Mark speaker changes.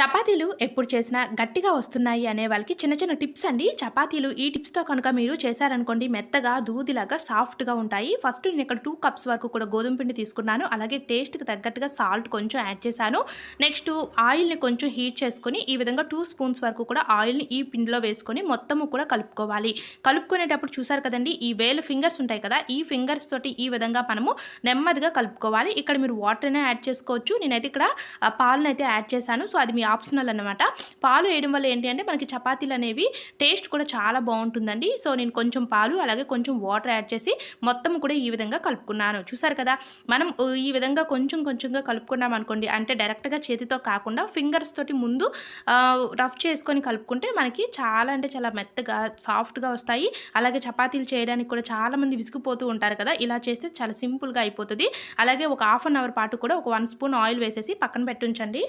Speaker 1: చపాతీలు ఎప్పుడు చేసినా గట్టిగా వస్తున్నాయి అనే వాళ్ళకి చిన్న చిన్న టిప్స్ అండి. చపాతీలు ఈ టిప్స్తో కనుక మీరు చేశారనుకోండి మెత్తగా దూదిలాగా సాఫ్ట్గా ఉంటాయి. ఫస్ట్ నేను ఇక్కడ టూ కప్స్ వరకు కూడా గోధుమ పిండి తీసుకున్నాను. అలాగే టేస్ట్కి తగ్గట్టుగా సాల్ట్ కొంచెం యాడ్ చేశాను. నెక్స్ట్ ఆయిల్ని కొంచెం హీట్ చేసుకొని ఈ విధంగా టూ స్పూన్స్ వరకు కూడా ఆయిల్ని ఈ పిండిలో వేసుకొని మొత్తము కూడా కలుపుకోవాలి. కలుపుకునేటప్పుడు చూసారు కదండి ఈ వేలు ఫింగర్స్ ఉంటాయి కదా ఈ ఫింగర్స్ తోటి ఈ విధంగా మనము నెమ్మదిగా కలుపుకోవాలి. ఇక్కడ మీరు వాటర్నే యాడ్ చేసుకోవచ్చు. నేనైతే ఇక్కడ పాలనైతే పాలను అయితే యాడ్ చేశాను. సో అది మీ ఆప్షనల్ అనమాట పాలు వేయడం వల్ల ఏంటి అంటే మనకి చపాతీలు అనేవి టేస్ట్ కూడా చాలా బాగుంటుందండి. సో నేను కొంచెం పాలు అలాగే కొంచెం వాటర్ యాడ్ చేసి మొత్తం కూడా ఈ విధంగా కలుపుకున్నాను. చూసారు కదా మనం ఈ విధంగా కొంచెం కొంచెంగా కలుపుకున్నాం అనుకోండి అంటే డైరెక్ట్గా చేతితో కాకుండా ఫింగర్స్ తోటి ముందు రఫ్ చేసుకొని కలుపుకుంటే మనకి చాలా అంటే చాలా మెత్తగా సాఫ్ట్గా వస్తాయి. అలాగే చపాతీలు చేయడానికి కూడా చాలా మంది విసిగిపోతూ ఉంటారు కదా ఇలా చేస్తే చాలా సింపుల్గా అయిపోతుంది. అలాగే ఒక హాఫ్ అన్ అవర్ పాటు కూడా ఒక వన్ స్పూన్ ఆయిల్ వేసేసి పక్కన పెట్టుంచండి